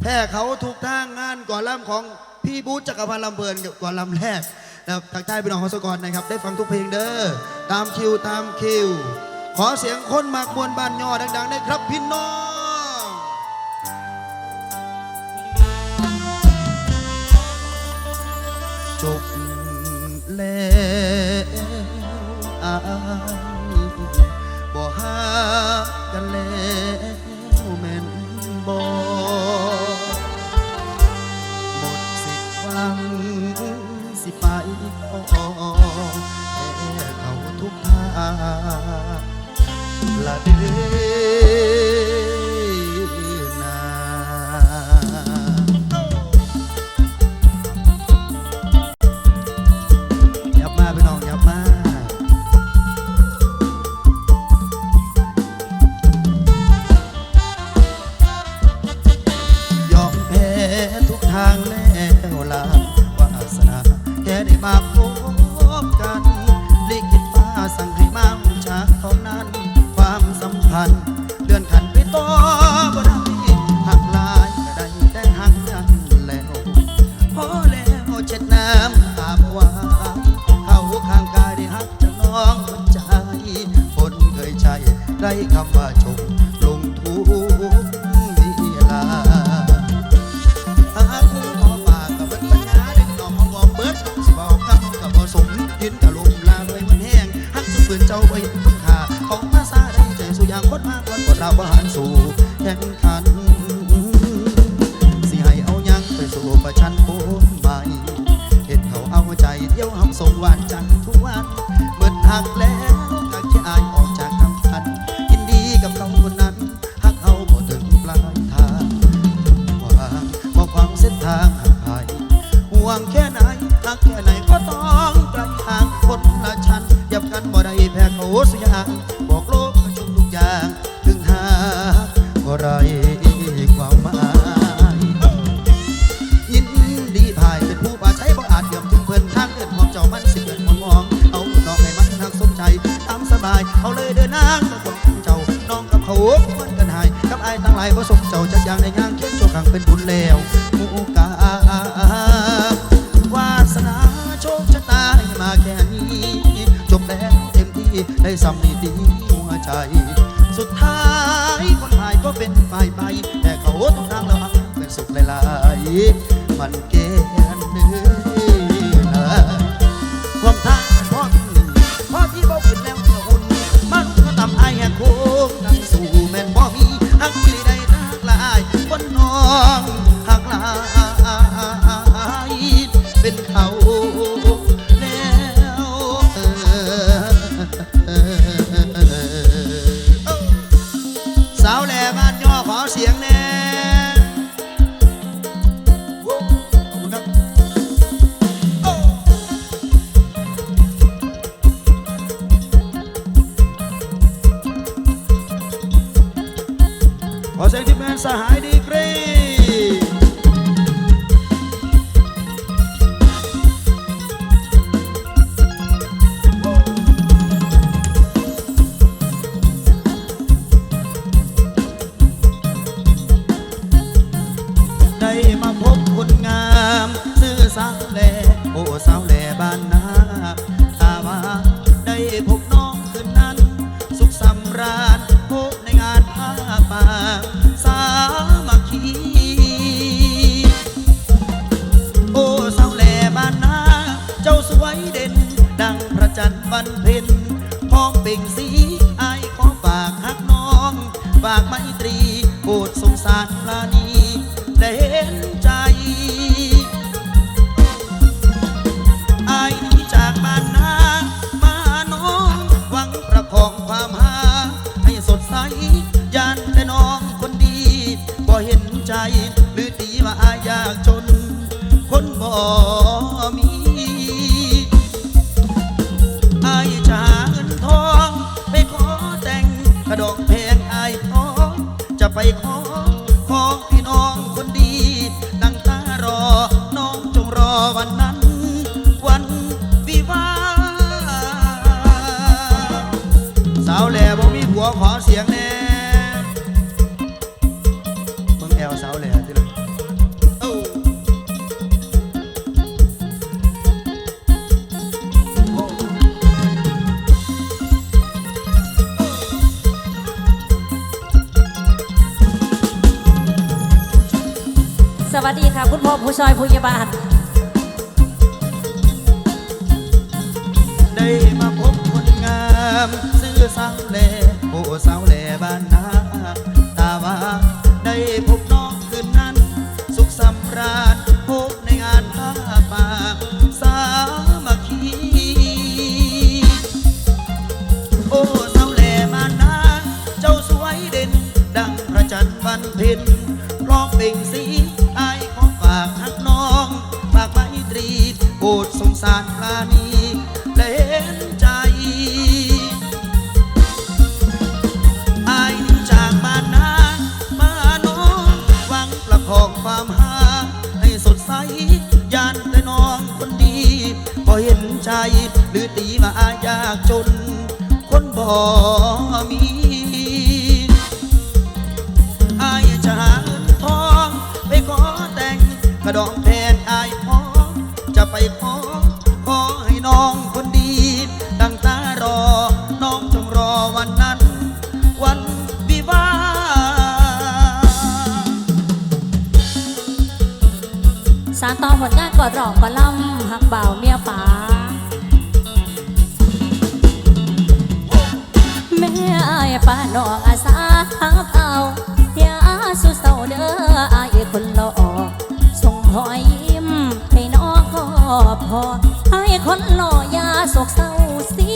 แพ้เขาทุกทางงานก่อนล่ำของพี่บูธจักรพันธ์ลำเพลินก่อนล่ำแรกนะทางใต้เป็นน้องฮอสกรนะครับ ได้ฟังทุกเพลงเด้อตามคิวตามคิว ขอเสียงคนมากมวนบ้านยอดังๆได้ครับพี่น้องจบแล้วอายบ่หากันแล้ว หักแล้ว pasado. ผลงานกอดรองกอดล่ำหักเบาเมียป่าแม่อายป้าน้องอาสาหักเอาอย่าสู้เศร้าเด้ออายคนหล่อส่งหอยยิ้มให้น้องก็พออายคนหล่ออย่าโศกเศร้าเสี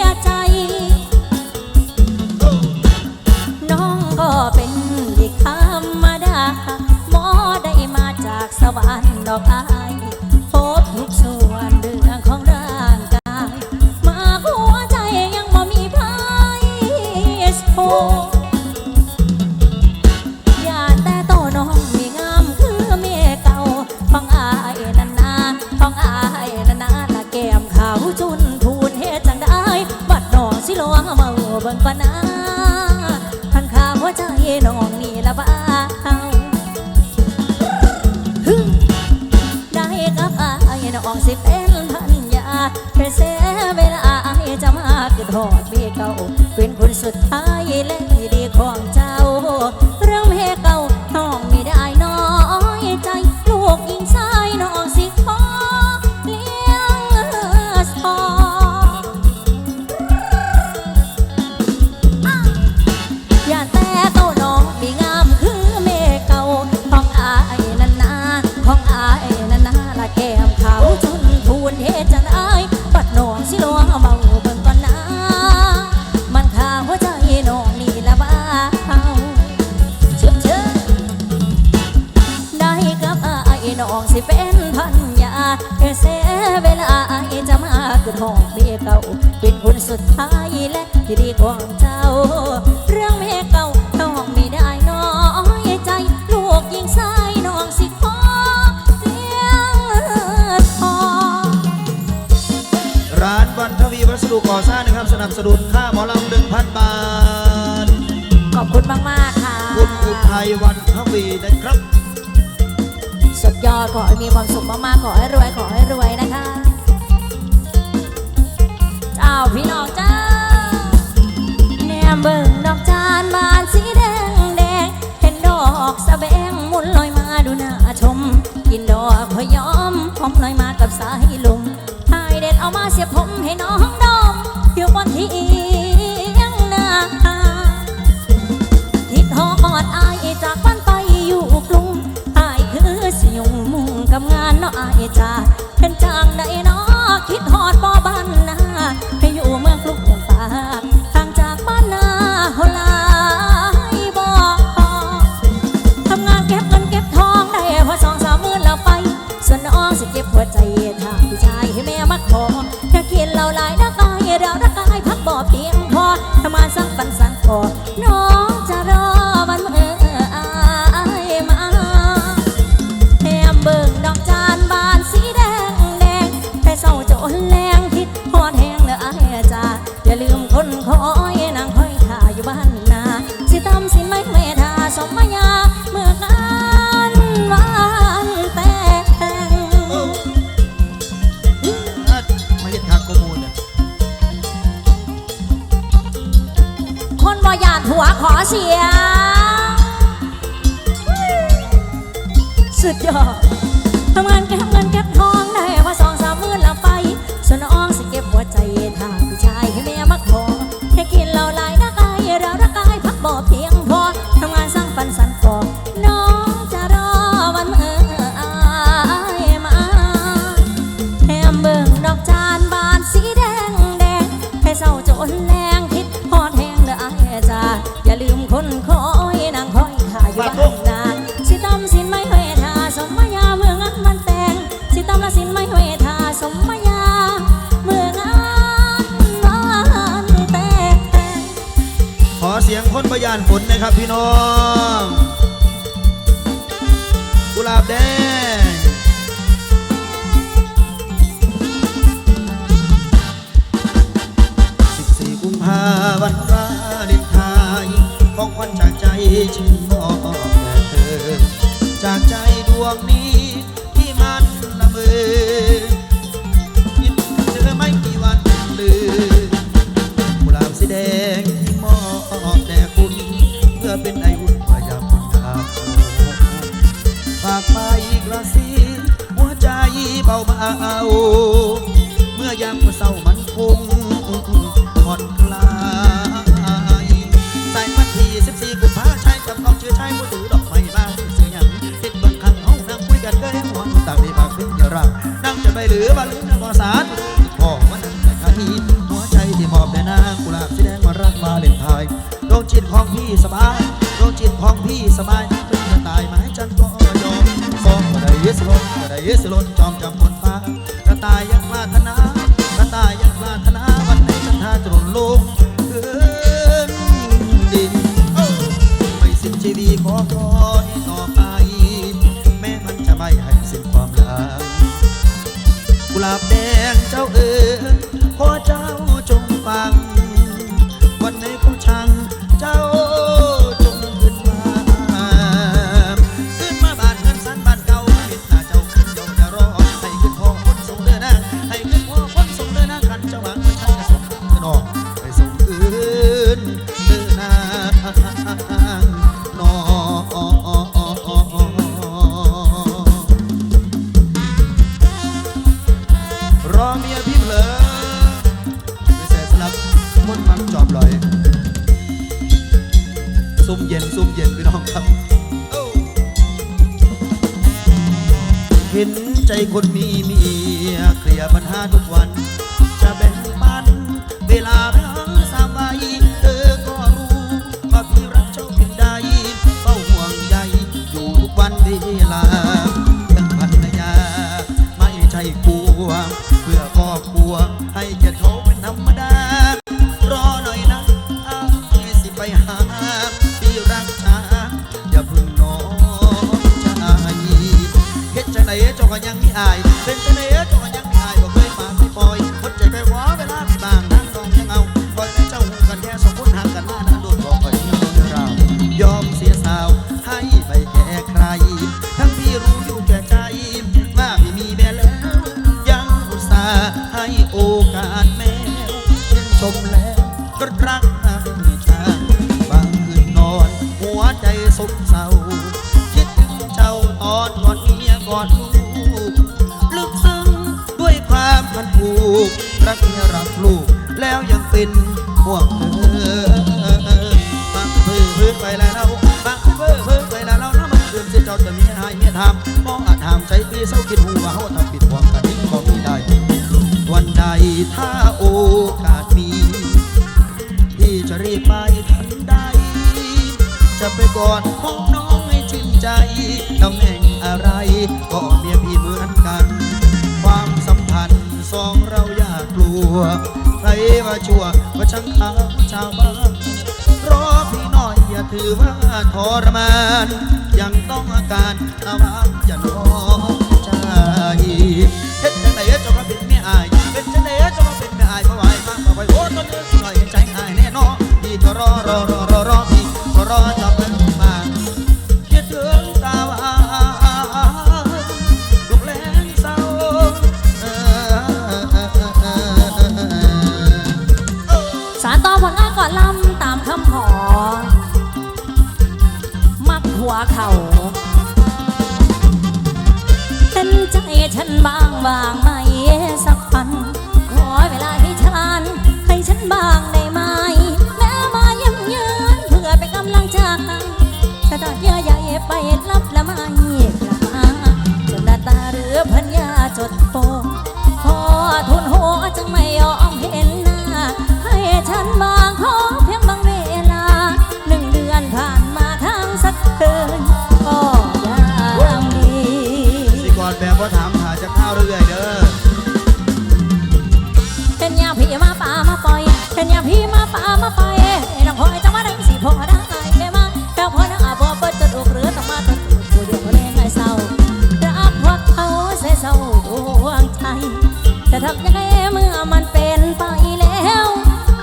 ยใจน้องก็เป็นอีกธรรมดาหมอได้มาจากสวรรค์ all I สุดท้าย เจ้า เรื่องแม่เก่าต้องไม่ได้น้อยใจ ลูกยิงสาน้องสิขอเสียงพอร้านวันทวีวัสดุก่อสร้างนะครับ สนับสนุนค่าหมอลำหนึ่งพันบาท ขอบคุณมากมากค่ะ คุณอุทยวันทวีนะครับ สุดยอดขอให้มีความสุขมาก ๆ ขอให้รวยขอให้รวยนะคะเจ้าพี่น้องจ้า เบิ่งดอกจานบานสีแดงแดง เห็นดอกสะแบงมุนลอยมาดูน่าชม กินดอกพยอมพร้อมลอยมากับสายลม Come on. one. อนลูกลึกซึ้งด้วยความมันผูกรักรักลูกแล้วยังเป็นห่วงเธอมักเพื่อเพื่อไปแล้วบังเพื่อเพื่อไปแล้วน้ำมันเกินสิเจ้าจะมีหายเมียทำมองอาจทำใจปีเศร้าคิดหัวเขาทำผิดหวังกันทิ้งบอกไม่ได้ วันใดถ้าโอกาสมีพี่จะรีบไปทันใดจะไปกอดของน้องให้ชื่นใจต้องแห่ง อะไร ก็เมียพี่เหมือนกัน ความสัมพันธ์สองเราอย่ากลัว ใครว่าชั่วว่าช่างขาวชาวบ้านรอพี่น้อยอย่าถือว่าทรมาน ยังต้องอาการตะวันจะนองใจเฮ็ดจังไหนจะมาเป็นไม่อายเป็นจังไหนจะมาเป็นไม่อายเพราะไหวมากเพราะไหวโอ้ต้นเดือนหน่อยใจอายแน่นอนพี่รอรอรอรอรอพี่ก็รอจับ ฟ้ามาไปไอ้องพอยจะมาดังสีพอดัแค่มาแปลพอดังอาบอเปิดจนอกเรือต้องมาตะกดูเดียวแรงไงเศร้ารักพวกเขาเสียเศร้าหวงใจแต่ทำยังไงเมื่อมันเป็นไปแล้ว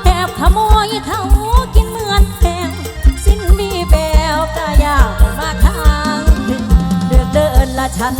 แอบขโมยเขากินเมือนแมวสิ้นดีแปลกระยาไมาทางเดือเดินละฉัน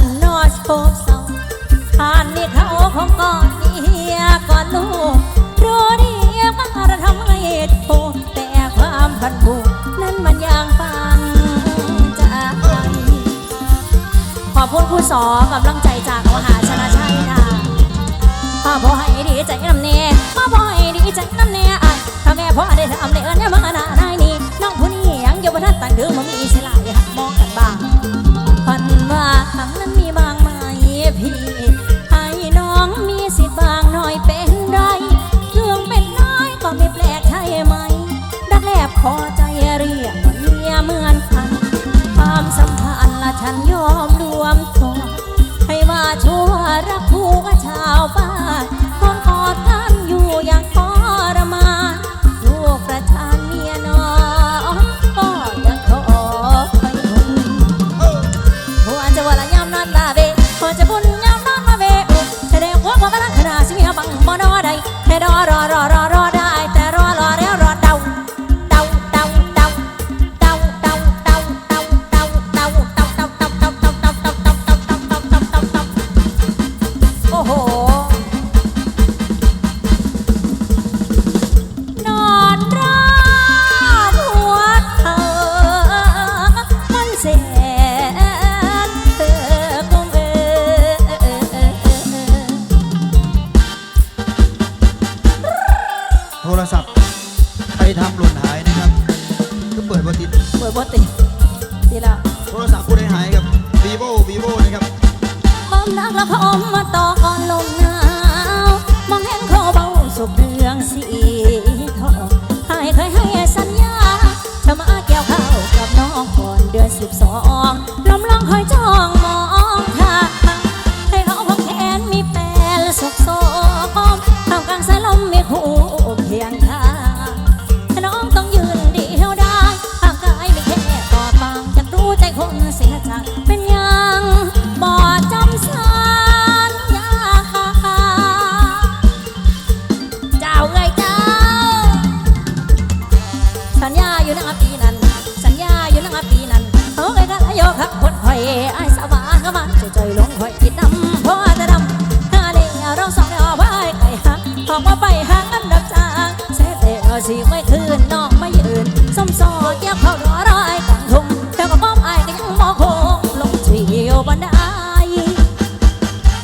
เอ้ยนั่นโยคักคนหอยไอ้สาวากมันจะจอยลงหอยกินน้ำพ่อจะดำนาเดียวเราสองเดียวไปไก่หักออกมาไปหักอันดับจางเสเตอสีไม่คืนน้องไม่ยืนส้มซอเกี่ยวเข้าดอร้อยตั้งทุ่งแต่ก็มอมไอ้ก็ยังมองโคงลงเที่ยวบันได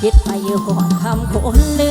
คิดไปอยู่ก่อนคำคนเดือ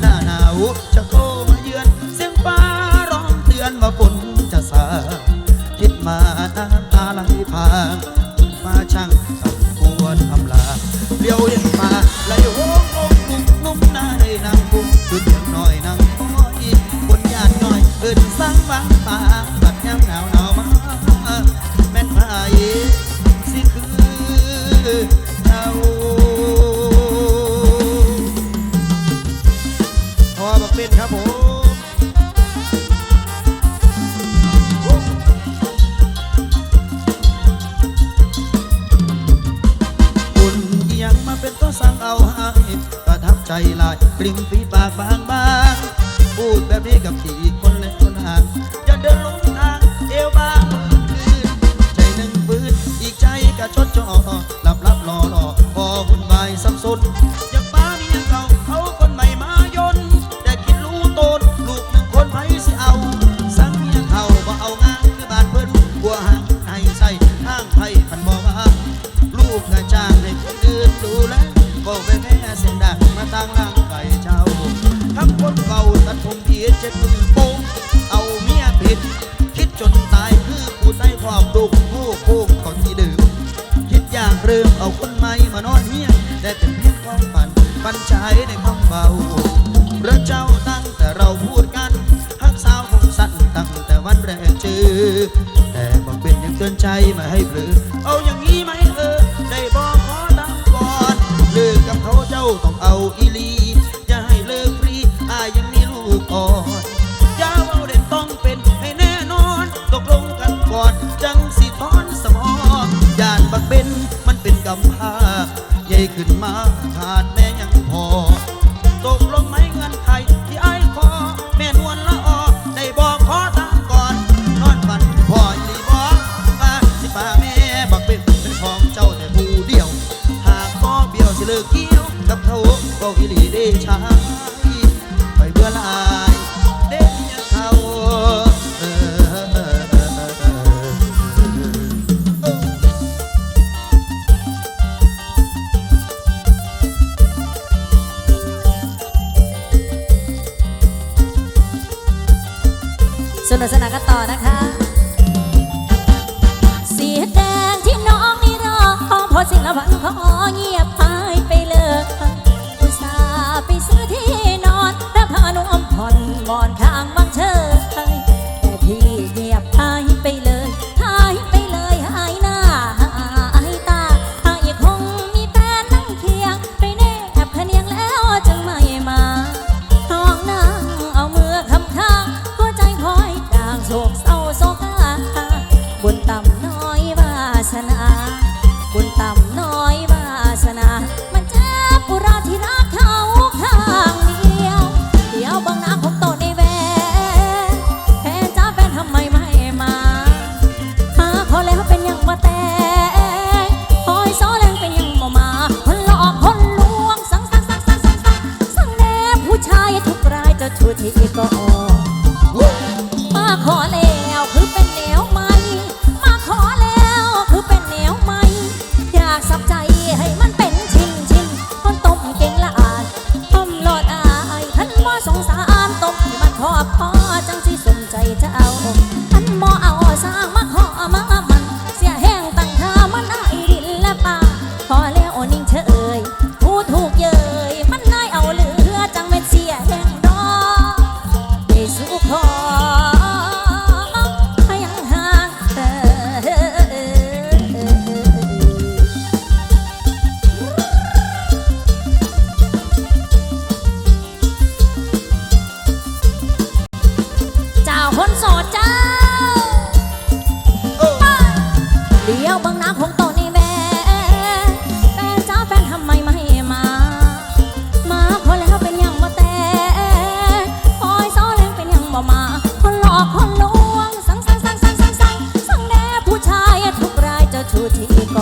หน้าหนาวจะ ริมฝีปากบาง อนจังสิทอนสมองยานบักเป็นมันเป็นกำพาใหญ่ขึ้นมา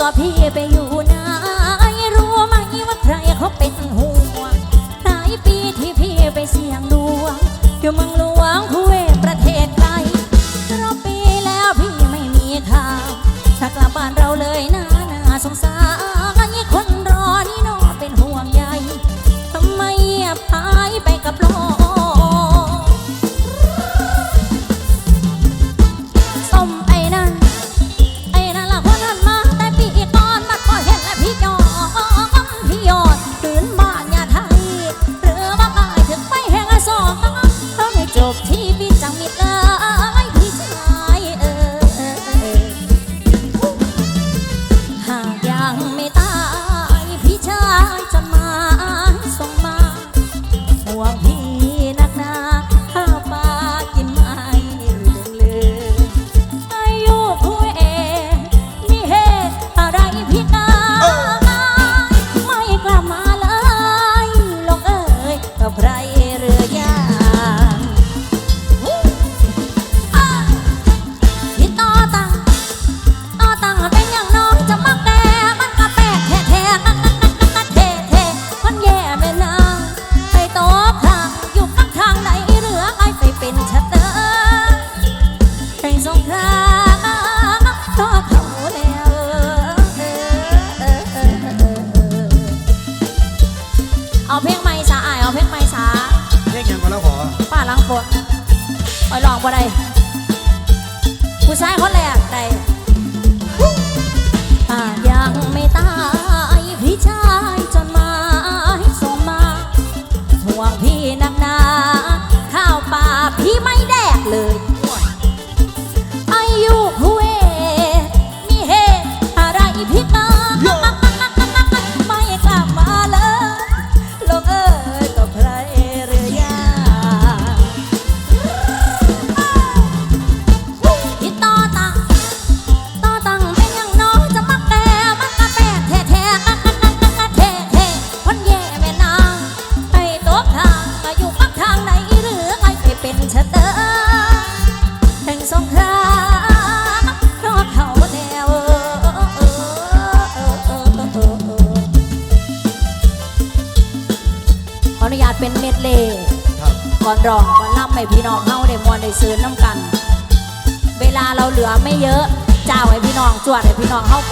ก็พี่ไปอยู่ไหนรู้ไหมว่าใครเขาเป็นหัว